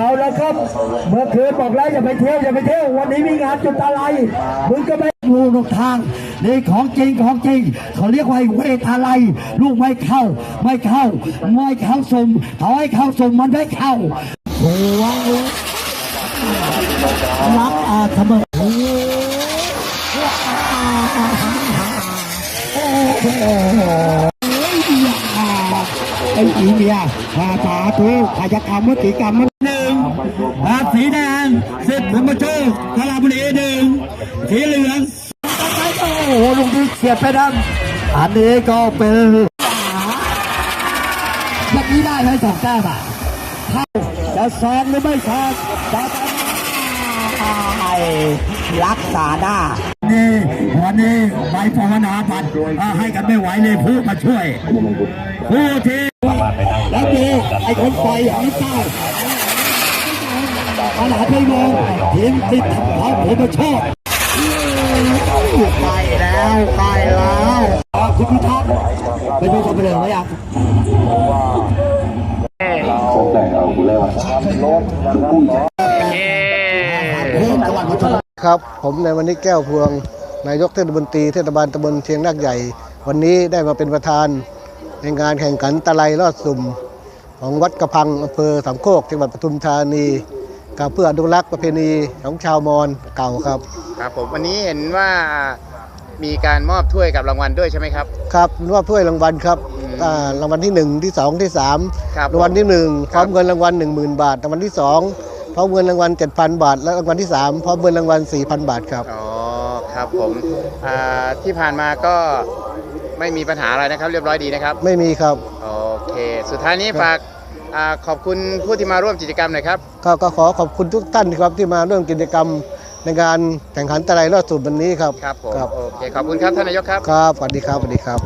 เอาละครับ เมื่อคืนบอกแล้วอย่าไปเที่ยวอย่าไปเที่ยววันนี้มีงานจุดอะไรมึงก็ไม่รู้นกทางนี่ของจริงของจริง เขาเรียกว่าไอ้เวทอะไร ลูกไม่เข้า ไม่เข้า ไม่เข้าสมเขาให้เข้าสมมันไม่เข้าโอ้โหรักอาทำไมโอ้โหโอ้โหไอ้อีเมียภาษาทุกขายกรรมวจีกรรมหนึ่งสีแดงสิบธรรมโชคทราบุรีหนึ่งสีเหลืองโอ้โหลุงที่เสียบไปดังอันนี้ก็เป็นแบบนี้ได้ไหมสองแต้มอะจะซองหรือไม่ซองจะได้รักษาได้า วันนี้ใบภาวนาบัตรอ่าให้กันไม่ไหวเลยผู้มาช่วย ผู้ที่แล้วมีไอ้คนไฟของเจ้าปัญหาไม่มองทีมติดเขาผมมาชอบไปแล้วไปแล้วอะคุณพิทักษ์ไปดูกันไปเลยไหมยังจังหวัดพัทลุงครับ ผมในวันนี้แก้วพวง นายกเทศมนตรีเทศบาลตำบลเชียงนาคใหญ่ วันนี้ได้มาเป็นประธานในงานแข่งขันตะไลลอดสุ่ม ของวัดกระพังอำเภอสามโคกจังหวัดปทุมธานีกับเพื่ออนุรักษ์ประเพณีของชาวมอญเก่าครับ ครับผมวันนี้เห็นว่ามีการมอบถ้วยกับรางวัลด้วยใช่ไหมครับ ครับรอบถ้วยรางวัลครับอืมอ่ารางวัลที่ 1 ที่ 2 ที่3ครับรางวัลที่ 1พครัร้อบมเงินรางวัล10,000 บาท รางวัลที่ 2 พร้อมเงินรางวัล 7,000 บาท และรางวัลที่ 3 พร้อมเงินรางวัล 4,000 บาทครับอ๋อ ครับผมอ่าที่ผ่านมาก็ไม่มีปัญหาอะไรนะครับ เรียบร้อยดีนะครับ ไม่มีครับ โอเค สุดท้ายนี้ฝากอ่าขอบคุณผู้ที่มาร่วมกิจกรรมหน่อยครับ ก็ก็ขอขอบคุณทุกท่านครับที่มาร่วมกิจกรรมในงานแข่งขันตะไลรอดสูบวันนี้ครับครับผมครับโอเค ขอบคุณครับท่านนายกครับ ครับสวัสดีครับสวัสดีครับ